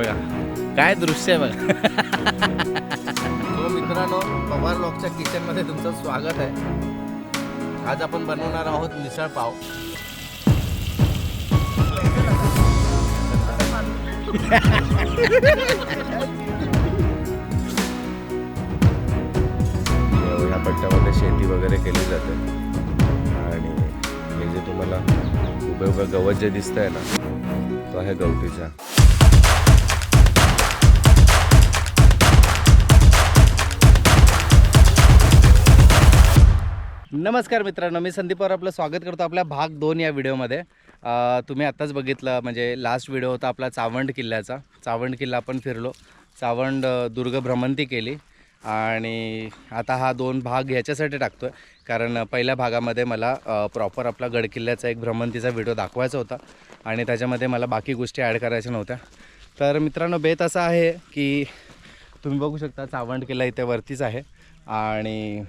बघा. काय दृश्य आहे बघा. हो मित्रांनो पवार लॉकच्या किचनमध्ये तुमचं स्वागत आहे. आज आपण बनवणार आहोत मिसळ पाव. ह्या पट्ट्यामध्ये शेती वगैरे केली जाते. आणि हे जे तुम्हाला उभे उभे गवत जे दिसत आहे ना तो आहे गवतीचा. नमस्कार मित्रांनो मी संदीप पवार आपलं स्वागत करतो आपल्या भाग दोन या व्हिडिओमध्ये. तुम्ही आत्ताच बघितलं म्हणजे लास्ट व्हिडिओ होता आपला चावंड किल्ल्याचा. चावंड किल्ला आपण फिरलो. चावंड दुर्ग भ्रमंती केली. आणि आता हा दोन भाग ह्याच्यासाठी टाकतो आहे कारण पहिल्या भागामध्ये मला प्रॉपर आपला गडकिल्ल्याचा एक भ्रमंतीचा व्हिडिओ दाखवायचा होता. आणि त्याच्यामध्ये मला बाकी गोष्टी ॲड करायच्या नव्हत्या. तर मित्रांनो बेत असा आहे की तुम्ही बघू शकता चावंड किल्ला इथे वरतीच आहे. आणि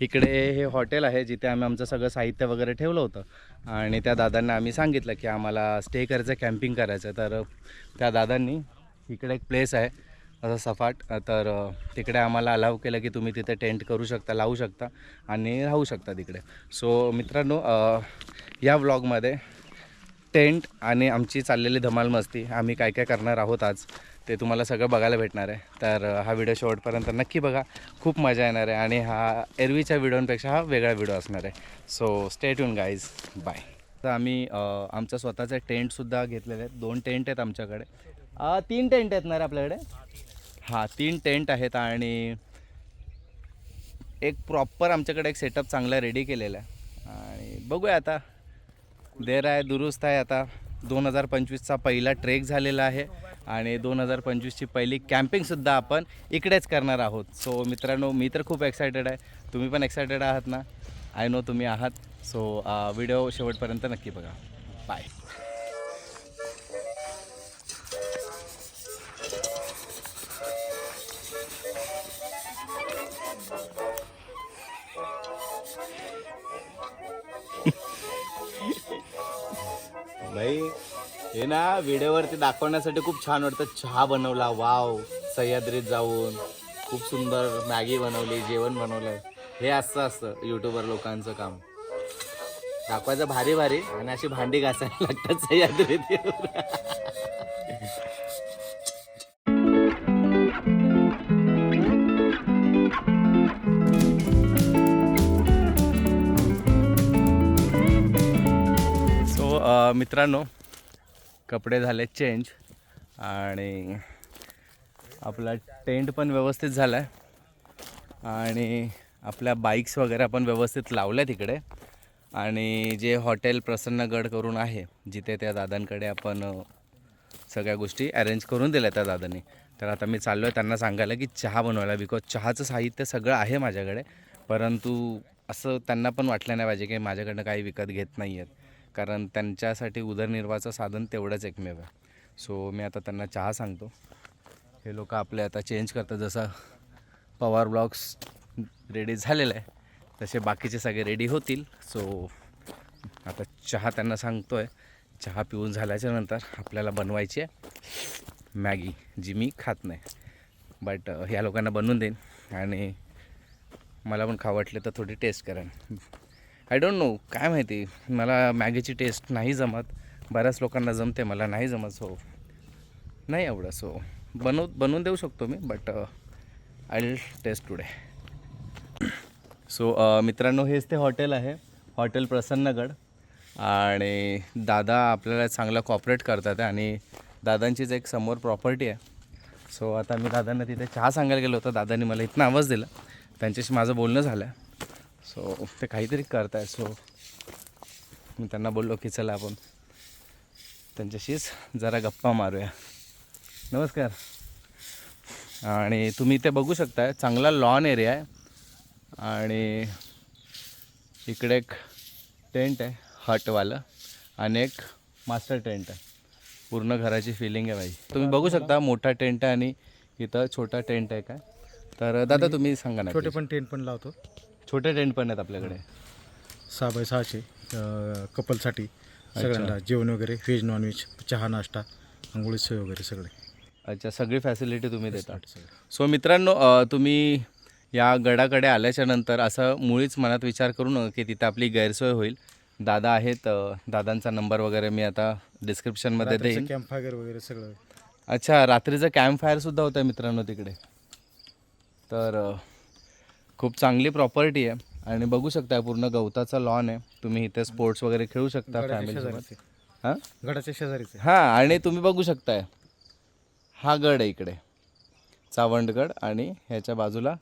इकडे हे हॉटेल आहे जिथे आम्ही आमचं सगळं साहित्य वगैरे ठेवलं होतं. आणि त्या दादांना आम्ही सांगितलं की आम्हाला स्टे करायचं कॅम्पिंग करायचं. तर त्या दादांनी इकडे एक प्लेस आहे असं सफाट तर तिकडे आम्हाला अलाव केलं की तुम्ही तिथे टेंट करू शकता लावू शकता आणि राहू शकता तिकडे. सो मित्रांनो या व्लॉगमध्ये टेंट आणि आमची चाललेली धमाल मस्ती आम्ही काय काय करणार आहोत आज? ते तुम्हाला सगळं बघायला भेटणार आहे. तर हा व्हिडिओ शेवटपर्यंत नक्की बघा. खूप मजा येणार आहे आणि हा एरवीच्या व्हिडिओंपेक्षा हा वेगळा व्हिडिओ असणार आहे. सो स्टेट यून गाईज बाय तर आम्ही आमच्या स्वतःचे टेंटसुद्धा घेतलेले आहेत दोन टेंट आहेत आमच्याकडे. तीन टेंट आहेत ना रे आपल्याकडे? हां तीन टेंट आहेत आणि एक प्रॉपर आमच्याकडे एक सेटअप चांगला रेडी केलेला आहे. आणि बघूया आता. देर आहे दुरुस्त आहे आता. दोन हजार पंचवीसचा पहिला ट्रेक झालेला आहे आणि दोन हजार पंचवीसची पहिली कॅम्पिंगसुद्धा आपण इकडेच करणार आहोत. सो मित्रांनो मी तर खूप एक्सायटेड आहे. तुम्ही पण एक्सायटेड आहात ना? आय नो तुम्ही आहात. सो व्हिडिओ शेवटपर्यंत नक्की बघा. बाय भाई हे ना व्हिडिओवरती दाखवण्यासाठी खूप छान वाटतं. चहा बनवला वाव सह्याद्रीत जाऊन. खूप सुंदर मॅगी बनवली जेवण बनवलं. हे असं असतं यूट्यूबर लोकांचं काम. दाखवायचं भारी भारी आणि अशी भांडी घासायला लागतात सह्याद्रीत मित्रांनो कपडे झाले चेंज आणि आपला टेंट पण व्यवस्थित झाला आहे आणि आपल्या बाईक्स वगैरे पण व्यवस्थित लावल्या तिकडे आणि जे हॉटेल प्रसन्नगड करून आहे जिथे त्या दादांकडे आपण सगळ्या गोष्टी अरेंज करून दिल्या त्या दादांनी. तर आता मी चाललो आहे त्यांना सांगायला की चहा बनवायला बिकॉज चहाचं साहित्य सगळं आहे माझ्याकडे. परंतु असं त्यांना पण वाटलं नाही पाहिजे की माझ्याकडनं काही विकत घेत नाही आहेत कारण त्यांच्यासाठी उदरनिर्वाहाचं साधन तेवढंच एकमेव आहे. सो मी आता त्यांना चहा सांगतो. हे लोक आपले आता चेंज करतात. जसं पवार ब्लॉक्स रेडी झालेलं आहे तसे बाकीचे सगळे रेडी होतील. सो आता चहा त्यांना सांगतो आहे चहा पिऊन झाल्याच्यानंतर आपल्याला बनवायची आहे. मॅगी जी मी खात नाही. बट ह्या लोकांना बनवून देईन. आणि मला पण खावटले तर थोडी टेस्ट करेन. आय डोंट नो काय माहिती? मला मॅगीची टेस्ट नाही जमत. बऱ्याच लोकांना जमते मला नाही जमत सो नाही एवढं सो बनव बनवून देऊ शकतो मी but I will taste today so मित्रांनो हेच ते हॉटेल आहे. हॉटेल प्रसन्नगड. आणि दादा आपल्याला चांगला कॉपरेट करतात आणि दादांचीच एक समोर प्रॉपर्टी आहे. सो आता मी दादांना तिथे चहा सांगायला गेलो होतो. दादांनी मला इथनं आवाज दिला. त्यांच्याशी माझं बोलणं झालं. आहे सो ते काहीतरी करत आहे सो मी त्यांना बोललो की चला आपण त्यांच्याशीच जरा गप्पा मारूया. नमस्कार. आणि तुम्ही इथे बघू शकता चांगला लॉन एरिया आहे. आणि इकडे एक टेंट आहे हटवालं. आणि एक मास्टर टेंट आहे. पूर्ण घराची फिलिंग आहे भाई तुम्ही बघू शकता मोठा टेंट आहे आणि इथं छोटा टेंट आहे काय. तर दादा तुम्ही सांगा ना छोटे. पण टेंट पण लावतो. छोटे टेंट पण आहेत आपल्याकडे. सहा बाय सहाशे कपलसाठी सगळ्यांना जेवण वगैरे व्हेज नॉनव्हेज चहा नाश्ता आंघोळी सोय वगैरे सगळे. अच्छा सगळी फॅसिलिटी तुम्ही देता. सो मित्रांनो तुम्ही या गडाकडे आल्याच्यानंतर असं मुळीच मनात विचार करू नका की तिथं आपली गैरसोय होईल. दादा आहेत दादांचा नंबर वगैरे मी आता डिस्क्रिप्शनमध्ये देईन. कॅम्प फायर वगैरे सगळं. अच्छा रात्रीचं कॅम्प फायरसुद्धा होतं मित्रांनो तिकडे. तर खूप चांगली प्रॉपर्टी आहे. आणि बघू शकता पूर्ण गवताचा लॉन आहे. तुम्ही इथे स्पोर्ट्स वगैरे खेळू शकता आहे. हां? गडाच्या शेजारीच आहे. हां आणि तुम्ही बघू शकताय हा गड आहे इकडे. चावंडगड आणि ह्याच्या बाजूला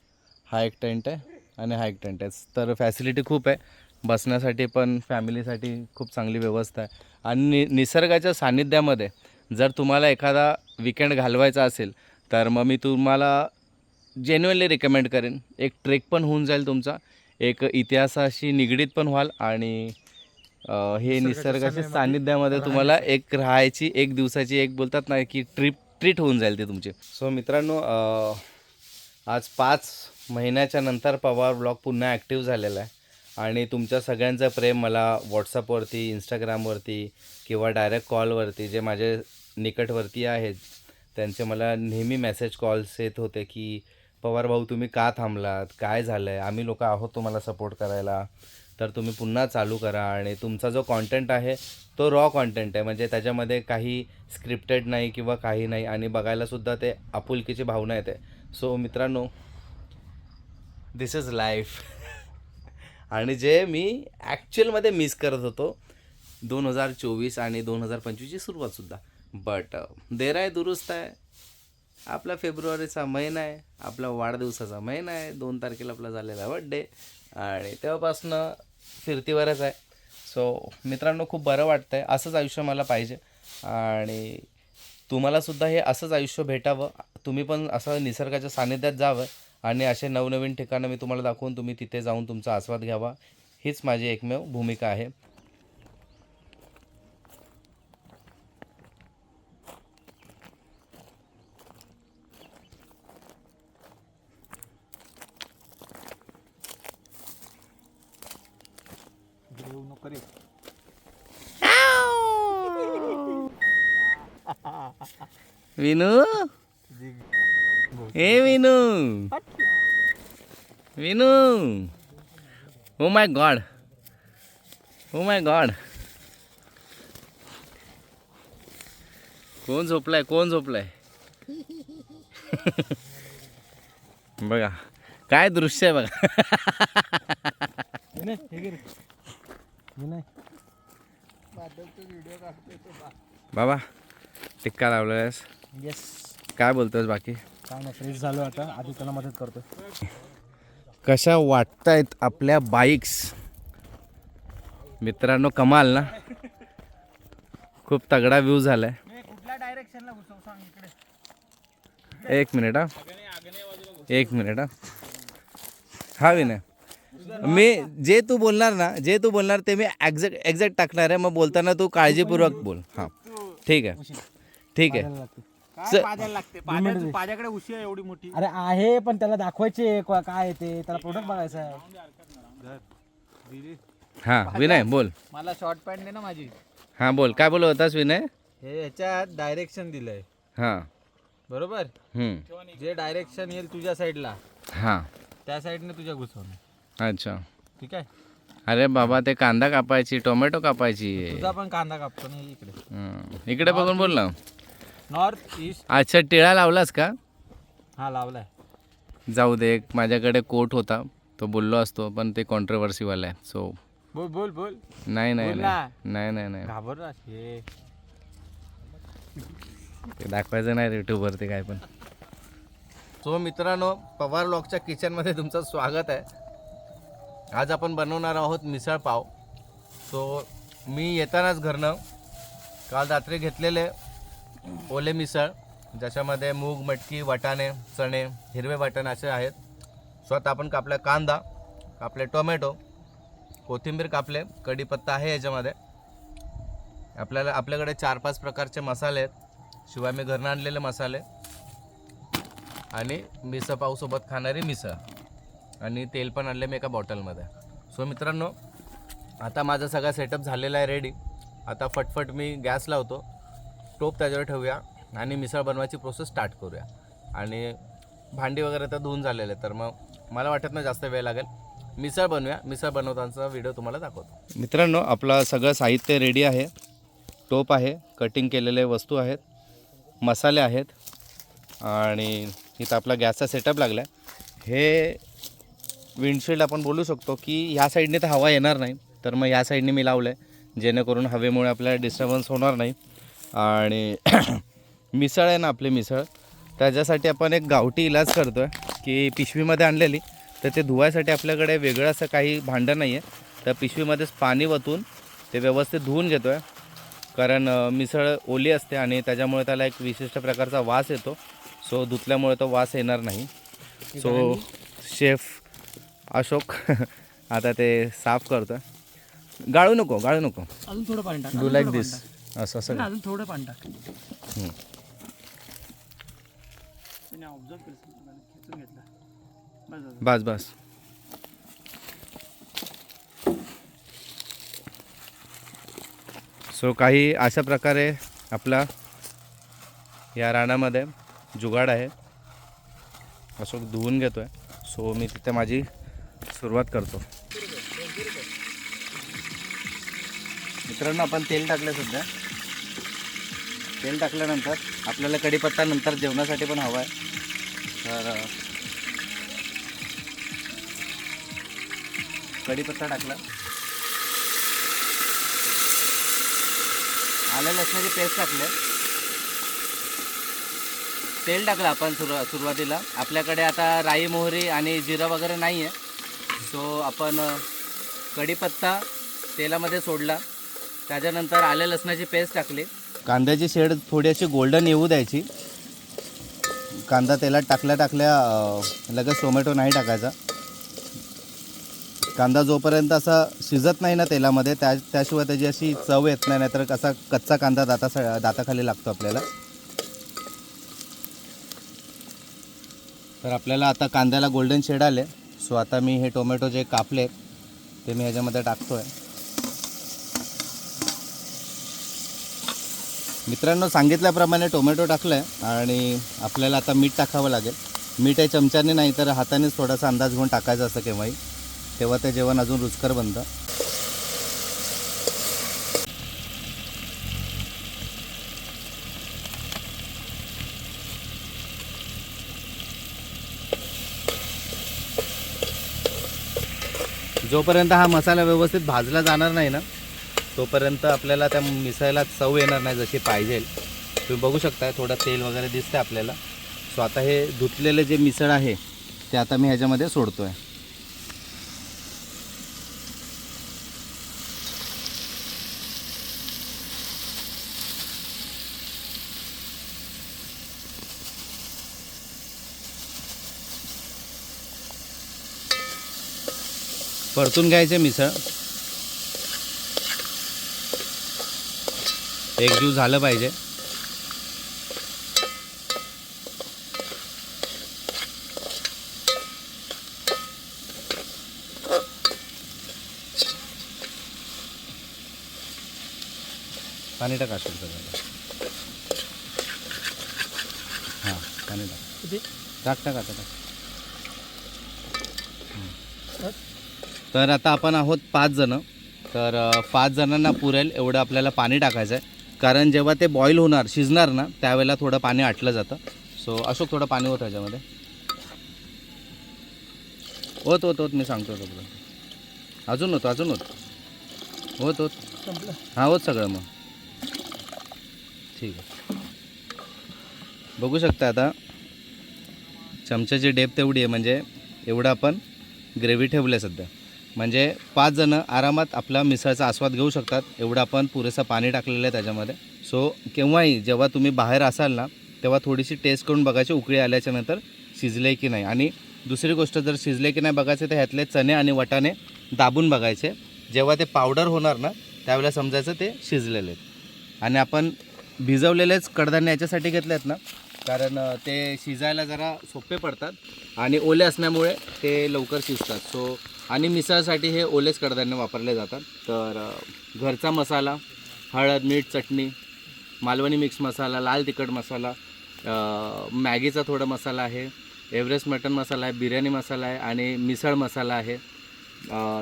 हा एक टेंट आहे आणि हा एक टेंट आहे. तर फॅसिलिटी खूप आहे. बसण्यासाठी पण फॅमिलीसाठी खूप चांगली व्यवस्था आहे. आणि नि निसर्गाच्या सान्निध्यामध्ये जर तुम्हाला एखादा विकेंड घालवायचा असेल तर मग मी तुम्हाला जेन्युअनली रिकमेंड करेन. एक ट्रेक पण होऊन जाईल तुमचा. एक इतिहासाशी निगडीत पण व्हाल आणि अ, हे निसर्गाच्या सान्निध्यामध्ये सान्निध्यामध्ये तुम्हाला एक राहायची एक दिवसाची एक बोलतात ना की ट्रिप ट्रीट होऊन जाईल ते तुमची. सो मित्रांनो अ, आज पाच महिन्याच्या नंतर पवार ब्लॉग पुन्हा ॲक्टिव्ह झालेला आहे. आणि तुमच्या सगळ्यांचं प्रेम मला व्हॉट्सअपवरती इंस्टाग्रामवरती किंवा डायरेक्ट कॉलवरती जे माझे निकटवर्ती आहेत त्यांचे मला नेहमी मेसेज कॉल्स येत होते की पवार भाऊ तुम्ही का थांबलात? काय झालं आहे आम्ही लोक आहोत तुम्हाला सपोर्ट करायला. तर तुम्ही पुन्हा चालू करा आणि तुमचा जो कॉन्टेंट आहे तो रॉ कॉन्टेंट आहे. म्हणजे त्याच्यामध्ये काही स्क्रिप्टेड नाही किंवा काही नाही आणि बघायलासुद्धा ते आपुलकीची भावना येते. सो मित्रांनो दिस इज लाईफ आणि जे मी ॲक्च्युअलमध्ये मिस करत होतो दोन हजार चोवीस आणि दोन हजार पंचवीसची सुरुवातसुद्धा बट देर uh, आहे दुरुस्त आहे. आपला फेब्रुवारीचा महिना आहे आपला वाढदिवसाचा महिना आहे दोन तारखेला आपला झालेला बड्डे आणि तेव्हापासनं फिरतीवरच आहे. सो मित्रांनो खूप बरं वाटतं आहे असंच आयुष्य मला पाहिजे. आणि तुम्हालासुद्धा हे असंच आयुष्य भेटावं. तुम्ही पण असं निसर्गाच्या सानिध्यात जावं आणि असे नवनवीन ठिकाणं मी तुम्हाला दाखवून तुम्ही तिथे जाऊन तुमचा आस्वाद घ्यावा. हीच माझी एकमेव भूमिका आहे. विनू? ए Vinu. Vinu. Oh my god oh my god कोण झोपलाय? कोण झोपलाय? बघा. काय दृश्य आहे बघा. बाबा टिक्का लावलायस. येस काय बोलतोस बाकी? काय नाही फ्रेश झालो आता. आधी त्याला मदत करतो कशा वाटतायत आपल्या बाईक्स मित्रांनो कमाल ना? खूप तगडा व्ह्यू झालाय. कुठल्या डायरेक्शनला घुसव सांग इकडे एक मिनिट हा. एक मिनिट हा. हा विनय. मी जे तू बोलणार ना जे तू बोलणार ते मी एक्झॅक्ट एक्झॅक्ट टाकणार आहे. मग बोलताना तू काळजीपूर्वक बोल. हां. ठीक आहे. ठीक आहे. लागते? उशी आहे एवढी मोठी. अरे आहे पण त्याला दाखवायचे क- काय आहे ते? त्याला प्रोडक्ट बघायचं आहे. हां विनय बोल. मला शॉर्ट पॅन्ट दे ना माझी. हां बोल. काय बोलत होतास विनय? हे ह्याच्यात डायरेक्शन दिलंय. हां. बरोबर? हम्म. जे डायरेक्शन येईल तुझ्या साईडला हां. त्या साईडने तुझ्या घुसवणं. अच्छा. ठीक आहे? अरे बाबा ते कांदा कापायची टोमॅटो कापायची. तुझा पण कांदा कापतो ना इकडे. हं. इकडे बघून बोल ना. नॉर्थ ईस्ट अच्छा टिळा लावलास का? हा लावलाय. जाऊ दे एक माझ्याकडे कोट होता. तो बोललो असतो पण ते कॉन्ट्रोवर्सीवाला आहे. सो बोल बोल बोल. नाही नाही बोल नाही. ना. नाही नाही नाही. घाबर हे. ते दाखवायचं नाही युट्यूबवरती काय पण. सो मित्रांनो पवार लॉकच्या किचनमध्ये तुमचं स्वागत आहे. आज आपण बनवणार आहोत मिसळ पाव. सो मी येतानाच घरनं काल रात्री घेतलेले ओले मिसळ ज्याच्यामध्ये मूग मटकी वाटाणे चणे हिरवे वाटाणे असे आहेत. स्वतः आपण कापला कांदा कापले टोमॅटो कोथिंबीर कापले कढीपत्ता आहे याच्यामध्ये. आपल्याला आपल्याकडे चार पाच प्रकारचे मसाले आहेत. शिवाय मी घरनं आणलेले मसाले. आणि मिसळ पावसोबत खाणारी मिसळ. आणि तेल पण आणले मी एका बॉटलमध्ये. सो मित्रांनो आता माझा सगळा सेटअप झालेला आहे रेडी आता फटफट मी गॅस लावतो. टोप त्याच्यावर ठेवूया आणि मिसळ बनवायची प्रोसेस स्टार्ट करूया. आणि भांडी वगैरे तर धुवून झालेले आहेत, तर मग मला वाटत नाही जास्त वेळ लागेल. मिसळ बनवूया. मिसळ बनवतानाचा व्हिडिओ तुम्हाला दाखवतो. मित्रांनो आपलं सगळं साहित्य रेडी आहे. टोप आहे कटिंग केलेले वस्तू आहेत मसाले आहेत आणि इथं आपला गॅसचा सेटअप लागला आहे हे विंडशील्ड आपण बोलू शकतो की ह्या साईडने तर हवा येणार नाही तर मग ह्या साईडने मी लावलं आहे जेणेकरून हवेमुळे आपल्याला डिस्टर्बन्स होणार नाही. आणि मिसळ आहे ना आपली मिसळ त्याच्यासाठी आपण एक गावठी इलाज करतो आहे की पिशवीमध्ये आणलेली. तर ते धुवायसाठी आपल्याकडे वेगळं असं काही भांडं नाही आहे तर पिशवीमध्येच पाणी वतून ते व्यवस्थित धुवून घेतो आहे कारण मिसळ ओली असते आणि त्याच्यामुळे त्याला एक विशिष्ट प्रकारचा वास येतो. सो धुतल्यामुळे तो वास येणार नाही. सो शेफ अशोक आता ते साफ करतो गाळू नको गाळू नको. अजून थोडं पाणी टाक डू लाईक दिस असं असं अजून थोडं पाणी टाक. हम्म. ऑब्झर्व केलं खेचून घेतला. बस बस बस. सो काही अशा प्रकारे आपला या रानामध्ये जुगाड आहे. अशोक धुवून घेतो आहे सो मी तिथे माझी सुरुवात करतो. मित्रांनो आपण तेल टाकलं सध्या. तेल टाकल्यानंतर आपल्याला कढीपत्ता नंतर जेवणासाठी पण हवा आहे. तर कढीपत्ता टाकला. आलं लसणाची पेस्ट टाकले. तेल टाकलं आपण सुरू सुरुवातीला. आपल्याकडे आता राई मोहरी आणि जिरं वगैरे नाही आहे सो आपण कढीपत्ता तेलामध्ये सोडला. त्याच्यानंतर आलं लसणाची पेस्ट टाकली. कांद्याची शेड थोडी अशी गोल्डन येऊ द्यायची. कांदा तेलात टाकल्या टाकल्या लगेच टोमॅटो नाही टाकायचा. कांदा जोपर्यंत असा शिजत नाही ना तेलामध्ये त्या त्याशिवाय त्याची अशी चव येत नाही नाहीतर कसा कच्चा कांदा दाता दाताखाली लागतो आपल्याला. तर आपल्याला आता कांद्याला गोल्डन शेड आले. सो आता मी हे टोमॅटो जे कापले ते मी ह्याच्यामध्ये टाकतो आहे मित्रांनो सांगितल्याप्रमाणे टोमॅटो टाकलं आहे आणि आपल्याला आता मीठ टाकावं लागेल. मीठ हे चमच्याने नाही तर हातानेच थोडासा अंदाज घेऊन टाकायचा असं केव्हाही. तेव्हा ते जेवण अजून रुचकर बनतं. जोपर्यंत हा मसाला व्यवस्थित भाजला जाणार नाही ना तोपर्यंत आपल्याला त्या मिसळला चव येणार नाही जशी पाहिजे. तुम्ही बघू शकता थोडं तेल वगैरे दिसतं आपल्याला. सो आता हे धुतलेले जे मिसळ आहे ते आता मी ह्याच्यामध्ये सोडतो आहे परतून घ्यायचे मिसळ. एकजीव झालं पाहिजे. पाणी टाका असेल सगळं हां पाणी टाक. टाक टाक. टाक तर आता आपण आहोत पाच जणं. तर पाच जणांना पुरेल एवढं आपल्याला पाणी टाकायचं आहे कारण जेव्हा ते बॉईल होणार शिजणार ना त्यावेळेला थोडं पाणी आटलं जातं. सो अशोक थोडं पाणी होतं ह्याच्यामध्ये. होत होत होत मी सांगतो तोपर्यंत. अजून होतं अजून होत होत होत हा होत सगळं मग. ठीक आहे. बघू शकता आता चमच्याची डेप तेवढी आहे म्हणजे एवढं आपण ग्रेव्ही ठेवलं आहे सध्या. म्हणजे पाच जणं आरामात आपला मिसळचा आस्वाद घेऊ शकतात. एवढं आपण पुरेसं पाणी टाकलेलं आहे त्याच्यामध्ये. सो केव्हाही जेव्हा तुम्ही बाहेर असाल ना तेव्हा थोडीशी टेस्ट करून बघायची उकळी आल्याच्यानंतर शिजले की नाही. आणि दुसरी गोष्ट जर शिजले की नाही बघायचे तर ह्यातले चणे आणि वटाणे दाबून बघायचे. जेव्हा ते पावडर होणार ना त्यावेळेला समजायचं ते शिजलेले आहेत. आणि आपण भिजवलेलेच कडधान्य याच्यासाठी घेतले आहेत ना कारण ते शिजायला जरा सोपे पडतात आणि ओले असल्यामुळे ते लवकर शिजतात. सो आणि मिसळसाठी हे ओलेच कडधान्य वापरले जातात. तर घरचा मसाला हळद मीठ चटणी मालवणी मिक्स मसाला लाल तिखट मसाला मॅगीचा थोडा मसाला आहे एव्हरेस्ट मटन मसाला आहे बिर्याणी मसाला आहे आणि मिसळ मसाला आहे.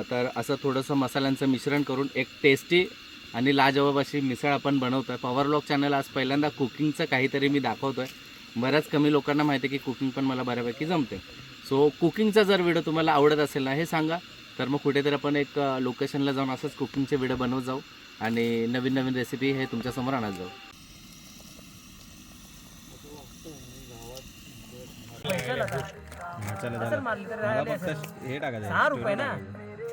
तर असं थोडंसं मसाल्यांचं मिश्रण करून एक टेस्टी आणि लाजवाब अशी मिसळ आपण बनवतो आहे पॉवर चॅनल आज पहिल्यांदा कुकिंगचं काहीतरी मी दाखवतो आहे बऱ्याच कमी लोकांना माहिती आहे की कुकिंग पण मला बऱ्यापैकी जमते. सो कुकिंगचा जर व्हिडिओ तुम्हाला आवडत असेल ना हे सांगा. तर मग कुठेतरी आपण एक लोकेशनला जाऊन असंच कुकिंगचे व्हिडिओ बनवत जाऊ आणि नवीन नवीन रेसिपी हे तुमच्यासमोर आणत जाऊ. हे टाकायचं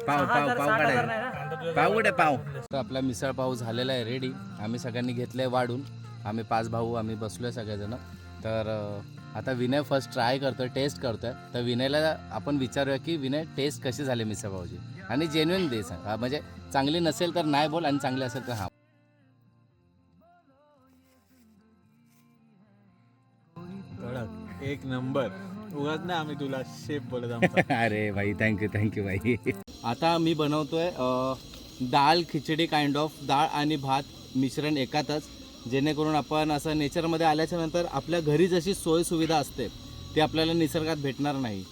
पाव पाव पाव काढायला. पाव कुठे पाव? तर आपला मिसळ पाव झालेला आहे रेडी आम्ही सगळ्यांनी घेतलं आहे वाढून. आम्ही पाच भाऊ आम्ही बसलो आहे सगळेजण. तर आता विनय फर्स्ट ट्राय करतोय टेस्ट करतोय. तर विनयला आपण विचारूया की विनय टेस्ट कशी झाली मिसळ पावची आणि जेन्युइन दे सांग. म्हणजे चांगली नसेल तर नाही बोल आणि चांगली असेल तर हा. एक नंबर. उगाच ना आम्ही तुला शेप बोलत अरे भाई थँक्यू थँक्यू भाई. आता मी बनवतोय डाळ खिचडी काइंड ऑफ डाळ आणि भात मिश्रण एकातच. जेणेकरून आपण असं नेचरमध्ये आल्याच्यानंतर आपल्या घरी जशी सोय सुविधा असते ती आपल्याला निसर्गात भेटणार नाही.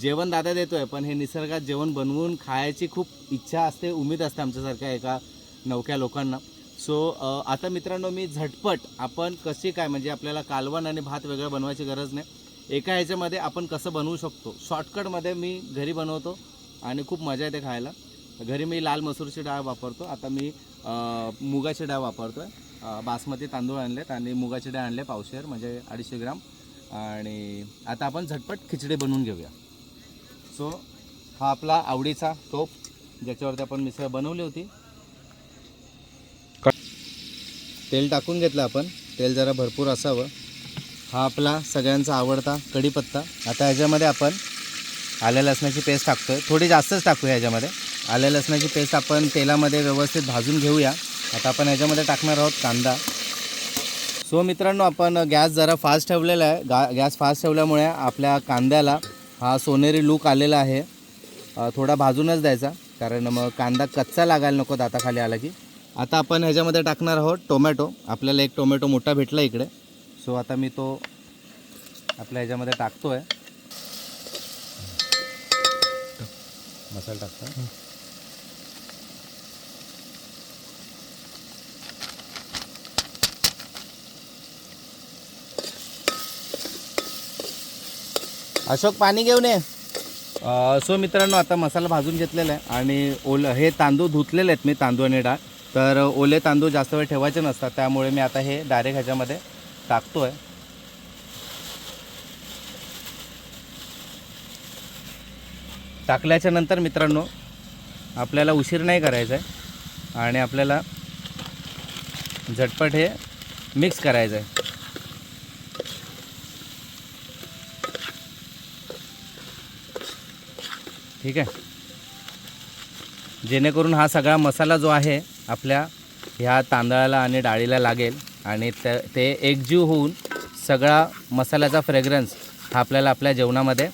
जेवण दादा देतो आहे पण हे निसर्गात जेवण बनवून खायची खूप इच्छा असते उमेद असते आमच्यासारख्या एका नवक्या लोकांना. सो आता मित्रांनो मी झटपट आपण कशी काय म्हणजे आपल्याला कालवण आणि भात वेगळं बनवायची गरज नाही. एका ह्याच्यामध्ये आपण कसं बनवू शकतो? शॉर्टकटमध्ये मी घरी बनवतो आणि खूप मजा येते खायला. घरी मी लाल मसूरची डाळ वापरतो. आता मी मुगाची डाळ वापरतो आहे बासमती तांदूळ आणलेत आणि मुगाची डाळ आणले पावशेर म्हणजे अडीचशे ग्राम. आणि आता आपण झटपट खिचडी बनवून घेऊया. सो हा आपला आवडीचा तोप ज्याच्यावरती आपण मिसळ बनवली होती. तेल टाकून घेतलं आपण. तेल जरा भरपूर असावं. हा आपला सगळ्यांचा आवडता कढीपत्ता. आता ह्याच्यामध्ये आपण आल्या लसणाची पेस्ट टाकतो आहे थोडी जास्तच टाकूया ह्याच्यामध्ये. आल्या लसणाची पेस्ट आपण तेलामध्ये व्यवस्थित भाजून घेऊया. आता आपण ह्याच्यामध्ये टाकणार आहोत कांदा. सो मित्रांनो आपण गॅस जरा फास्ट ठेवलेला आहे. गा गॅस फास्ट ठेवल्यामुळे आपल्या कांद्याला हा सोनेरी लूक आलेला आहे. थोडा भाजूनच द्यायचा. कारण मग कांदा कच्चा लागायला नको दाताखाली आला की. आता आपण ह्याच्यामध्ये टाकणार आहोत टोमॅटो. आपल्याला एक टोमॅटो मोठा भेटला इकडे. सो आता मी तो आपल्या ह्याच्यामध्ये टाकतो आहे मसाला टाकतो अशोक पाणी घेऊन ये. सो मित्रांनो आता मसाला भाजून घेतलेला आहे आणि ओल हे तांदूळ धुतलेले आहेत मी तांदूळ आणि डाळ. तर ओले तांदूळ जास्त वेळ ठेवायचे नसतात त्यामुळे मी आता हे डायरेक्ट ह्याच्यामध्ये टाकतो आहे टाकल्याच्या नंतर मित्रांनो आपल्याला उशीर नाही करायचा आहे आणि आपल्याला झटपट हे मिक्स करायचं आहे. ठीक आहे? जेणेकरून हा सगळा मसाला जो आहे आपल्या ह्या तांदळाला आणि डाळीला लागेल आणि त ते एकजीव होऊन सगळा मसाल्याचा फ्रेग्रन्स हा आपल्याला आपल्या जेवणामध्ये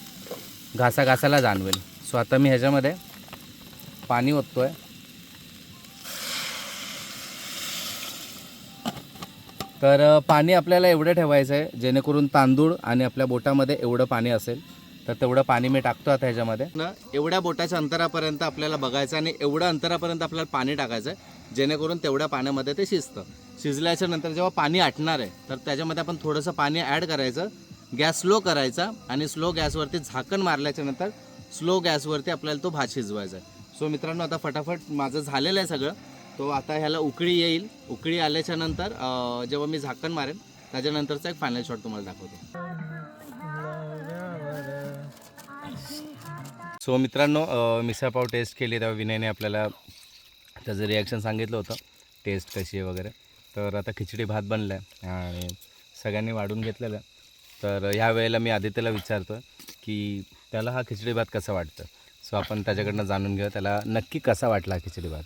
घासा घासाला जाणवेल. सो आता मी ह्याच्यामध्ये पाणी ओततो आहे तर पाणी आपल्याला एवढं ठेवायचं आहे जेणेकरून तांदूळ आणि आपल्या बोटामध्ये एवढं पाणी असेल. तर तेवढं पाणी मी टाकतो आता ह्याच्यामध्ये. ना एवढ्या बोटाच्या अंतरापर्यंत आपल्याला बघायचं आणि एवढ्या अंतरापर्यंत आपल्याला पाणी टाकायचं आहे जेणेकरून तेवढ्या पाण्यामध्ये ते शिजतं. शिजल्याच्या नंतर जेव्हा पाणी आटणार आहे तर त्याच्यामध्ये आपण थोडंसं पाणी ॲड करायचं गॅस स्लो करायचा आणि स्लो गॅसवरती झाकण मारल्याच्या नंतर स्लो गॅसवरती आपल्याला तो भात शिजवायचा आहे. सो मित्रांनो आता फटाफट माझं झालेलं आहे सगळं. तो आता ह्याला उकळी येईल. उकळी आल्याच्यानंतर जेव्हा मी झाकण मारेन त्याच्यानंतरचा एक फायनल शॉट तुम्हाला दाखवतो. सो मित्रांनो मिसळपाव टेस्ट केली तेव्हा विनयने आपल्याला त्याचं रिॲक्शन सांगितलं होतं. टेस्ट कशी आहे वगैरे. तर आता खिचडी भात बनला आहे आणि सगळ्यांनी वाढून घेतलेलं तर ह्या वेळेला मी आदित्यला विचारतो की त्याला हा खिचडी भात कसा वाटतं? सो आपण त्याच्याकडनं जाणून घेऊ त्याला नक्की कसा वाटला हा खिचडी भात?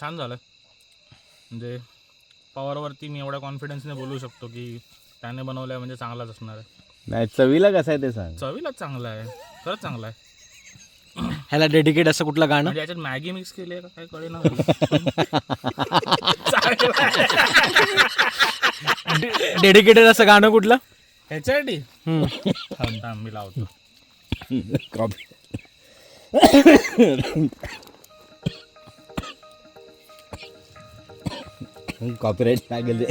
छान झालं. म्हणजे पॉवरवरती मी एवढ्या कॉन्फिडन्सने बोलू शकतो की त्याने बनवलं म्हणजे चांगलाच असणार आहे. नाही चवीला कसा आहे ते सांग. चवीलाच चांगला आहे. खरंच चांगला आहे. ह्याला डेडिकेट असं कुठलं गाणं? म्हणजे याच्यात मॅगी मिक्स केली आहे का? काय कळे ना डेडिकेटेड असं गाणं कुठलं? ह्याच्यासाठी थांब थांब मी लावतो. कॉपीराईट लागेल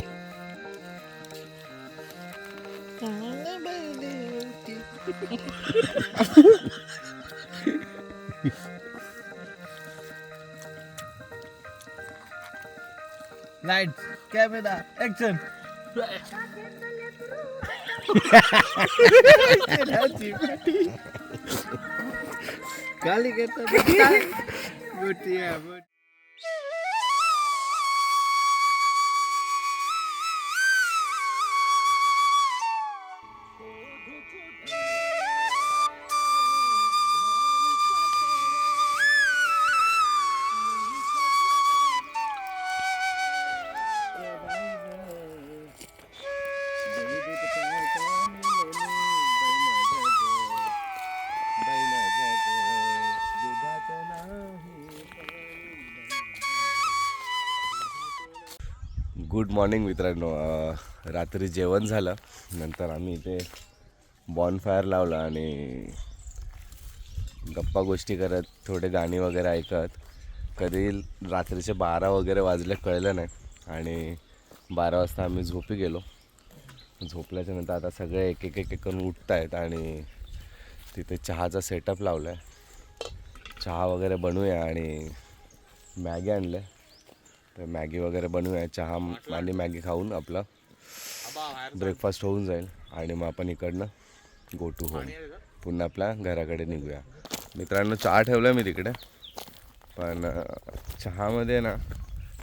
लाइट कॅमेरा ऍक्शन काली करता गुड मॉर्निंग मित्रांनो. रात्री जेवण झालं. नंतर आम्ही इथे बॉनफायर लावला आणि गप्पा गोष्टी करत थोडे गाणी वगैरे ऐकत. कधी रात्रीचे बारा वगैरे वाजले कळलं नाही. आणि बारा वाजता आम्ही झोपी गेलो. झोपल्याच्या नंतर आता सगळे एक एक एक एक करून उठत आहेत आणि तिथे चहाचा सेटअप लावला आहे चहा वगैरे बनवूया आणि मॅगी आणलं तर मॅगी वगैरे बनवूया. चहा आणि मॅगी खाऊन आपला ब्रेकफास्ट होऊन जाईल. आणि मग आपण इकडनं गो टू होम पुन्हा आपल्या घराकडे निघूया. मित्रांनो चहा ठेवला मी तिकडे. पण चहामध्ये ना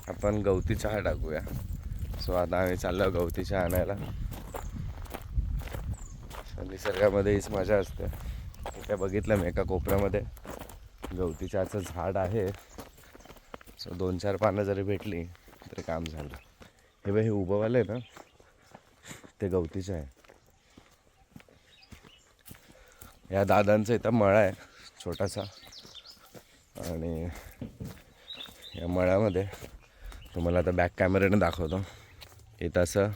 आपण गवती चहा टाकूया. सो आता आम्ही चाललो गवती चहा आणायला. निसर्गामध्ये हीच मजा असते. इथे बघितलं मी एका कोपऱ्यामध्ये. गवती चहाचं झाड आहे. सो दोन चार पानं जरी भेटली तरी काम झालं. हे बघ हे उभंवालं आहे ना ते गवतीचं आहे. या दादांचा इथं मळा आहे छोटासा. आणि या मळ्यामध्ये तुम्हाला आता बॅक कॅमेऱ्याने दाखवतो. इथं असं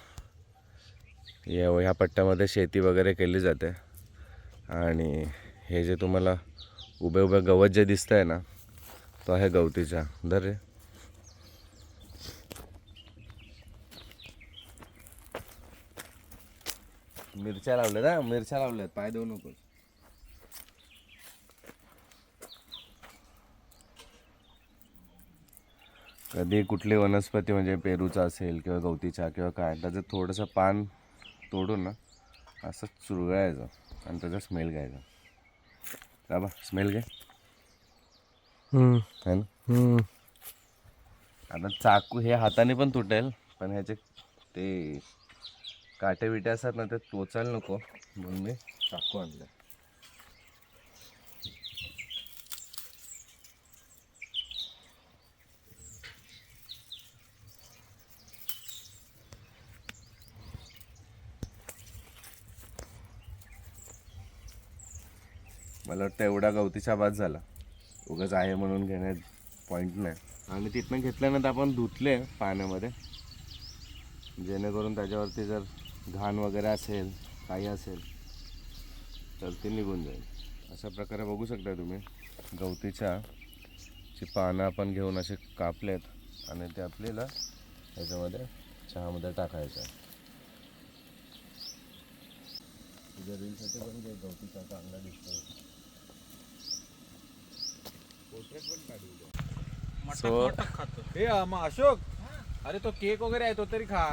या ह्या पट्ट्यामध्ये शेती वगैरे केली जाते. आणि हे जे तुम्हाला उभे उभे गवत जे दिसतं आहे ना तो आहे गवतीचा. धर रे. मिरच्या लावल्यात ना मिरच्या लावल्यात. पाय देऊ नको कधी कुठली वनस्पती म्हणजे पेरूचा असेल किंवा गवतीचा किंवा काय त्याचं थोडंसं पान तोडून ना असं चुरगायचं आणि त्याचा स्मेल घ्यायचा. बाबा स्मेल घे. है ना? आता चाकू हे हाताने पण तुटेल पण ह्याचे ते काटे बिटे असतात ना ते टोचायला नको. म्हणून मी चाकू आणलं मला वाटतं एवढा गवतीचा बाद झाला. उगाच आहे म्हणून घेण्यात पॉईंट नाही. आणि तिथनं घेतल्यानंतर आपण धुतले पाण्यामध्ये. जेणेकरून त्याच्यावरती जर घाण वगैरे असेल काही असेल तर ते निघून जाईल. अशा प्रकारे बघू शकता तुम्ही गवतीच्या ची पानं आपण घेऊन असे कापलेत आणि ते आपल्याला याच्यामध्ये चहामध्ये टाकायचं आहे. तुझ्या रीलसाठी पण ते गवतीचा चांगला दिसतो सो हे अशोक? अरे तो केक वगैरे आहे तो तरी खा.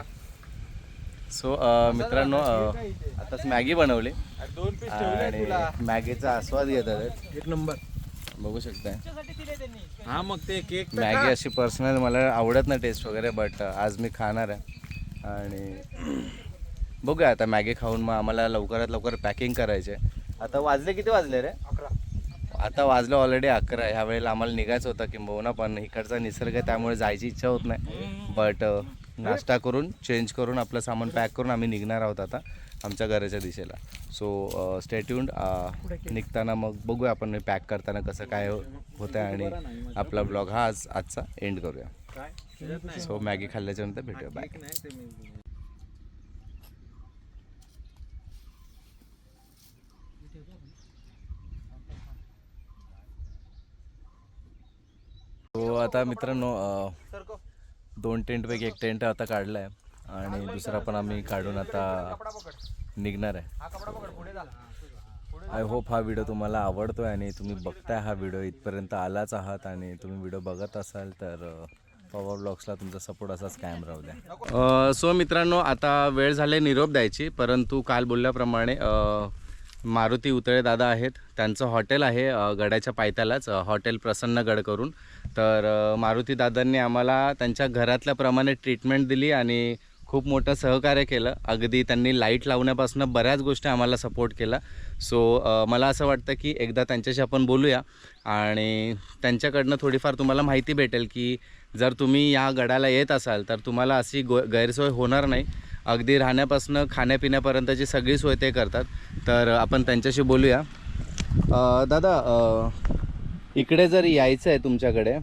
सो मित्रांनो आताच मॅगी बनवली. अरे दोन पीस ठेवले तुला आणि मॅगीचा आस्वाद घेत आहेत. एक नंबर. बघू शकताय. हा मग ते केक मॅगी अशी पर्सनल मला आवडत नाही टेस्ट वगैरे बट आज मी खाणार आहे. आणि बघूया आता मॅगी खाऊन मग आम्हाला लवकरात लवकर पॅकिंग करायचे आता वाजले किती वाजले रे? आता वाजलं ऑलरेडी अकरा. ह्या वेळेला आम्हाला निघायचं होतं किंबहुना पण इकडचा निसर्ग आहे त्यामुळे जायची इच्छा होत नाही. बट नाश्ता करून चेंज करून आपलं सामान पॅक करून आम्ही निघणार आहोत आता आमच्या घराच्या दिशेला. सो स्टेट्यून निघताना मग बघूया आपण पॅक करताना कसं काय होतं आहे आणि आपला ब्लॉग हा आज आजचा एंड करूया. सो मॅगी खाल्ल्याच्या नंतर भेटूया. बाय सो आता मित्रांनो दोन टेंटपैकी एक टेंट आता काढला आहे आणि दुसरा पण आम्ही काढून आता निघणार आहे. आय होप हा व्हिडिओ तुम्हाला आवडतोय आणि तुम्ही बघताय हा व्हिडिओ इथपर्यंत आलाच आहात आणि तुम्ही व्हिडिओ बघत असाल तर पॉवर ब्लॉग्सला तुमचा सपोर्ट असाच कायम राहू द्या. सो मित्रांनो आता वेळ झाले निरोप द्यायची परंतु काल बोलल्याप्रमाणे मारुती उतळे दादा आहेत. त्यांचं हॉटेल आहे गडाच्या पायथ्यालाच हॉटेल प्रसन्नगड करून. तर मारुती दादांनी आम्हाला त्यांच्या घरातल्याप्रमाणे ट्रीटमेंट दिली आणि खूप मोठं सहकार्य केलं. अगदी त्यांनी लाइट लावण्यापासून बऱ्याच गोष्टी आम्हाला सपोर्ट केला. सो मला असं वाटतं की एकदा त्यांच्याशी आपण बोलूया आणि त्यांच्याकडनं थोडीफार तुम्हाला माहिती भेटेल की जर तुम्ही या गडाला येत असाल तर तुम्हाला अशी गो गैरसोय होणार नाही. अगदी राहण्यापासून खाण्यापिण्यापर्यंतची सगळी सोय ते करतात. तर आपण त्यांच्याशी बोलूया. दादा इकडे जर यायचं आहे तुमच्याकडे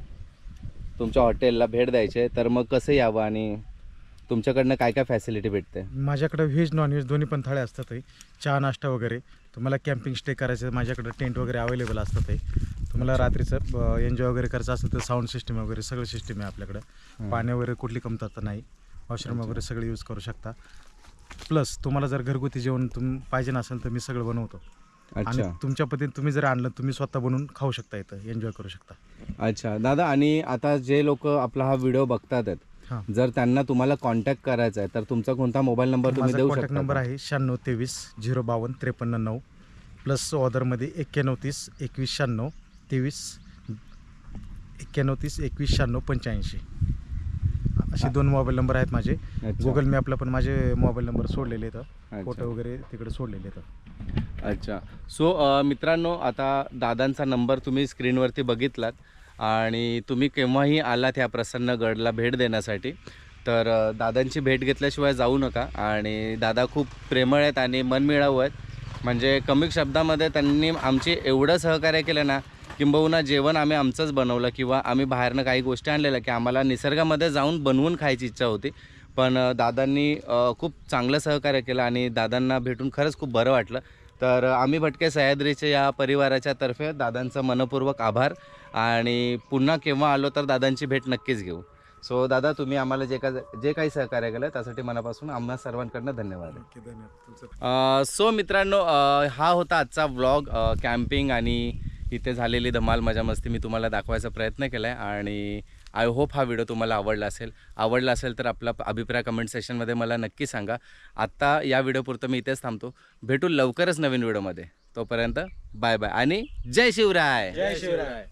तुमच्या हॉटेलला भेट द्यायची आहे तर मग कसं यावं आणि तुमच्याकडनं काय काय फॅसिलिटी भेटते? माझ्याकडे व्हेज नॉनव्हेज दोन्ही पण थाळ्या असतात. चहा नाश्ता वगैरे. तुम्हाला कॅम्पिंग स्टे करायचं माझ्याकडे टेंट वगैरे अवेलेबल असतात. तुम्हाला रात्रीचं एन्जॉय वगैरे करायचं असेल तर साऊंड सिस्टम वगैरे सगळं सिस्टम आहे आपल्याकडं. पाणी वगैरे कुठली कमतरता नाही. वॉशरूम वगैरे सगळं यूज करू शकता. प्लस तुम्हाला जर घरगुती जेवण तुम पाहिजे नसेल तर मी सगळं बनवतो. आणि अच्छा. तुमच्या पद्धतीने तुम्ही जर आणलं तुम्ही स्वतः बनवून खाऊ शकता इथं. एन्जॉय करू शकता. अच्छा. दादा आणि आता जे लोक आपला हा व्हिडिओ बघतात आहेत जर त्यांना तुम्हाला कॉन्टॅक्ट करायचा आहे तर तुमचा कोणता मोबाईल नंबर तुम्ही माझा देऊ कॉन्टॅक्ट शकता नंबर? आहे शहाण्णव तेवीस झिरो बावन्न त्रेपन्न नऊ. प्लस ऑर्डरमध्ये एक्क्याण्णव तीस एकवीस शहाण्णव तेवीस एक्क्याण्णव तीस एकवीस शहाण्णव पंच्याऐंशी. असे दोन मोबाईल नंबर आहेत माझे. अच्छा. गुगल मॅपला पण माझे मोबाईल नंबर सोडलेले आहेत. अच्छा. फोटो वगैरे तिकडे सोडलेले आहेत. अच्छा. सो अ, मित्रांनो आता दादांचा नंबर तुम्ही स्क्रीनवरती बघितलात आणि तुम्ही केव्हाही आलात ह्या प्रसन्नगडला भेट देण्यासाठी तर अ, दादांची भेट घेतल्याशिवाय जाऊ नका आणि दादा खूप प्रेमळ आहेत आणि मनमिळावू आहेत. म्हणजे कमी शब्दामध्ये त्यांनी आमची एवढं सहकार्य केलं ना किंबहुना जेवण आम्ही आमचंच बनवलं किंवा आम्ही बाहेरनं काही गोष्टी आणलेल्या की आम्हाला निसर्गामध्ये जाऊन बनवून खायची इच्छा होती. पण दादांनी खूप चांगलं सहकार्य केलं आणि दादांना भेटून खरंच खूप बरं वाटलं. तर आम्ही भटके सह्याद्रीच्या या परिवाराच्या तर्फे दादांचं मनपूर्वक आभार आणि पुन्हा केव्हा आलो तर दादांची भेट नक्कीच घेऊ. सो दादा तुम्ही आम्हाला जे का जे काही सहकार्य केलं त्यासाठी मनापासून आम्हा सर्वांकडनं धन्यवाद. अ, सो मित्रांनो हा होता आजचा व्लॉग कॅम्पिंग आणि इथे झालेली धमाल मजा मस्ती मी तुम्हाला दाखवायचा प्रयत्न केला आहे आणि आय होप हा व्हिडिओ तुम्हाला आवडला असेल. आवडला असेल तर आपला अभिप्राय कमेंट सेशनमध्ये मला नक्की सांगा. आत्ता या व्हिडिओपुरतं मी इथेच थांबतो. भेटू लवकरच नवीन व्हिडिओमध्ये तोपर्यंत बाय बाय आणि जय शिवराय! जय शिवराय!